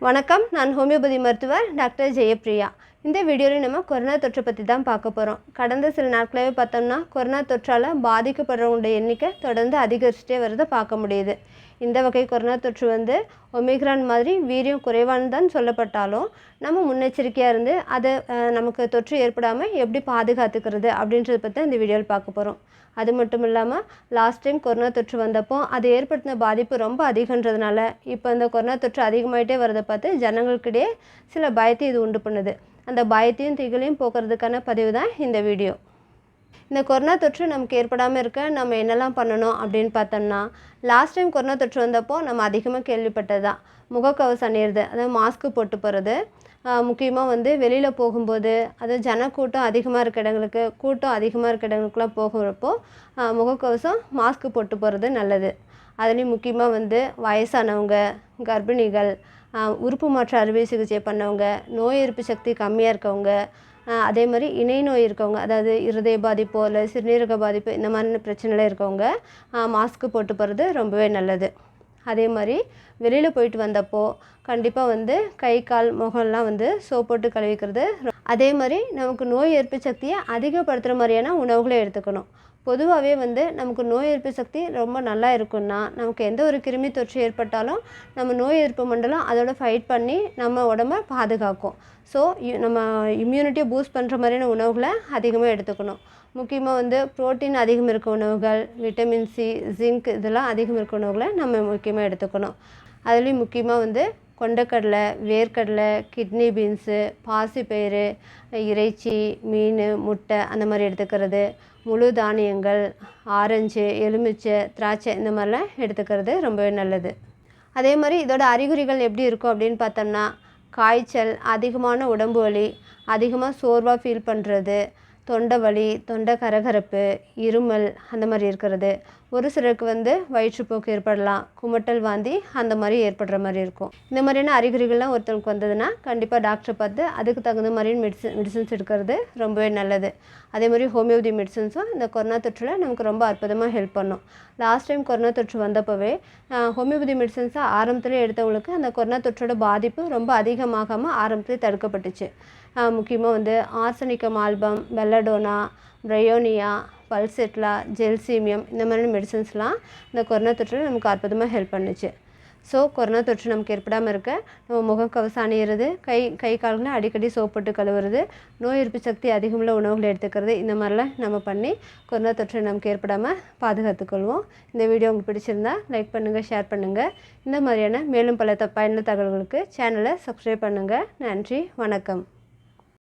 வணக்கம். நான் ஹோமியோபதி மருத்துவர் டாக்டர் ஜெயப்ரியா இந்த வீடியோவில் நம்ம கொரோனா தொற்றை பற்றி தான் பார்க்க போகிறோம் கடந்த சில நாட்களாகவே பார்த்தோம்னா கொரோனா தொற்றால் பாதிக்கப்படுறவங்களோட எண்ணிக்கை தொடர்ந்து அதிகரிச்சுட்டே வரதை பார்க்க முடியுது. இந்த வகை கொரோனா தொற்று வந்து ஒமிக்ரான் மாதிரி வீரியம் குறைவானு தான் சொல்லப்பட்டாலும் நம்ம முன்னெச்சரிக்கையாக இருந்து அதை நமக்கு தொற்று ஏற்படாமல் எப்படி பாதுகாத்துக்கிறது அப்படின்றத பற்றி இந்த வீடியோவில் பார்க்க போகிறோம் அது மட்டும் இல்லாமல் லாஸ்ட் டைம் கொரோனா தொற்று வந்தப்போ அது ஏற்படுத்தின பாதிப்பு ரொம்ப அதிகன்றதுனால இப்போ இந்த கொரோனா தொற்று அதிகமாயிட்டே வரதை பார்த்து ஜனங்களுக்கிடையே சில பயத்தை இது உண்டு பண்ணுது. அந்த பயத்தையும் திகிலையும் போக்குறதுக்கான பதிவு தான் இந்த வீடியோ. இந்த கொரோனா தொற்று நமக்கு ஏற்படாமல் இருக்க நம்ம என்னெல்லாம் பண்ணணும் அப்படின்னு பார்த்தோம்னா லாஸ்ட் டைம் கொரோனா தொற்று வந்தப்போ நம்ம அதிகமாக கேள்விப்பட்டது தான். முகக்கவசம் அணியிறது அதாவது மாஸ்க்கு போட்டு போகிறது முக்கியமாக வந்து வெளியில் போகும்போது அது ஜனக்கூட்டம் அதிகமாக இருக்க இடங்களுக்கு கூட்டம் அதிகமாக இருக்க இடங்களுக்குலாம் போகிறப்போ முகக்கவசம் மாஸ்க்கு போட்டு போகிறது நல்லது. அதுலேயும் முக்கியமாக வந்து வயசானவங்க கர்ப்பிணிகள் உறுப்பு மாற்று அறுவை சிகிச்சை பண்ணவங்க நோய் எதிர்ப்பு சக்தி கம்மியாக இருக்கவங்க அதே மாதிரி இணை நோய் இருக்கவங்க அதாவது இருதய பாதிப்போ இல்லை சிறுநீரக பாதிப்பு இந்த மாதிரி பிரச்சனைலாம் இருக்கவங்க மாஸ்க்கு போட்டு போகிறது ரொம்பவே நல்லது. அதே மாதிரி வெளியில் போயிட்டு வந்தப்போ கண்டிப்பாக வந்து கை கால் முகம்லாம் வந்து சோப் போட்டு கழுவிக்கிறது அதே மாதிரி நமக்கு நோய் எதிர்ப்பு சக்தியை அதிகப்படுத்துகிற மாதிரியான உணவுகளை எடுத்துக்கணும். பொதுவாகவே வந்து நமக்கு நோய் எதிர்ப்பு சக்தி ரொம்ப நல்லா இருக்குன்னா நமக்கு எந்த ஒரு கிருமி தொற்று ஏற்பட்டாலும் நம்ம நோய் எதிர்ப்பு மண்டலம் அதோட ஃபைட் பண்ணி நம்ம உடம்ப பாதுகாக்கும். ஸோ நம்ம இம்யூனிட்டியை பூஸ்ட் பண்ணுற மாதிரியான உணவுகளை அதிகமாக எடுத்துக்கணும். முக்கியமாக வந்து புரோட்டீன் அதிகம் இருக்க உணவுகள் விட்டமின் சி ஜிங்க் இதெல்லாம் அதிகம் இருக்க உணவுகளை நம்ம முக்கியமாக எடுத்துக்கணும். அதுலேயும் முக்கியமாக வந்து கொண்டக்கடலை வேர்க்கடலை கிட்னி பீன்ஸு பாசிப்பயிறு இறைச்சி மீன் முட்டை அந்த மாதிரி எடுத்துக்கிறது. முழு தானியங்கள் ஆரஞ்சு எலுமிச்சை திராட்சை இந்த மாதிரிலாம் எடுத்துக்கிறது ரொம்பவே நல்லது. அதே மாதிரி இதோட அறிகுறிகள் எப்படி இருக்கும் அப்படின்னு பார்த்தோம்னா காய்ச்சல் அதிகமான உடம்பு வலி அதிகமாக சோர்வாக ஃபீல் பண்ணுறது தொண்டை வலி தொண்டை கரகரப்பு இருமல் அந்த மாதிரி இருக்கிறது. ஒரு சிலருக்கு வந்து வயிற்றுப்போக்கு ஏற்படலாம் குமட்டல் வாந்தி அந்த மாதிரி ஏற்படுற மாதிரி இருக்கும். இந்த மாதிரியான அறிகுறிகள்லாம் ஒருத்தருக்கு வந்ததுன்னா கண்டிப்பாக டாக்டரை பார்த்து அதுக்கு தகுந்த மாதிரியான மெடிசன் மெடிசன்ஸ் எடுக்கிறது ரொம்பவே நல்லது. அதே மாதிரி ஹோமியோபதி மெடிசன்ஸும் இந்த கொரோனா தொற்றில் நமக்கு ரொம்ப அற்புதமாக ஹெல்ப் பண்ணும். லாஸ்ட் டைம் கொரோனா தொற்று வந்தப்போவே ஹோமியோபதி மெடிசன்ஸை ஆரம்பத்தில் எடுத்தவங்களுக்கு அந்த கொரோனா தொற்றோட பாதிப்பு ரொம்ப அதிகமாகாமல் ஆரம்பத்தில் தடுக்கப்பட்டுச்சு. முக்கியமாக வந்து arsenicum album belladonna bryonia pulsatilla gelsemium இந்த மாதிரியான மெடிசன்ஸ்லாம் இந்த கொரோனா தொற்று நமக்கு அற்புதமாக ஹெல்ப் பண்ணுச்சு. ஸோ கொரோனா தொற்று நமக்கு ஏற்படாமல் இருக்க நம்ம முகக்கவசம் அணியிறது கை கை கால்களை அடிக்கடி சோப் போட்டு கழுவுறது நோய் எதிர்ப்பு சக்தி அதிகமுள்ள உணவுகளை எடுத்துக்கிறது இந்த மாதிரிலாம் நம்ம பண்ணி கொரோனா தொற்று நமக்கு ஏற்படாமல் பாதுகாத்துக்கொள்வோம் இந்த வீடியோ உங்களுக்கு பிடிச்சிருந்தா லைக் பண்ணுங்கள் ஷேர் பண்ணுங்கள் இந்த மாதிரியான மேலும் பல த பயனுள்ள தகவல்களுக்கு சேனலை சப்ஸ்கிரைப் பண்ணுங்கள் நன்றி வணக்கம்.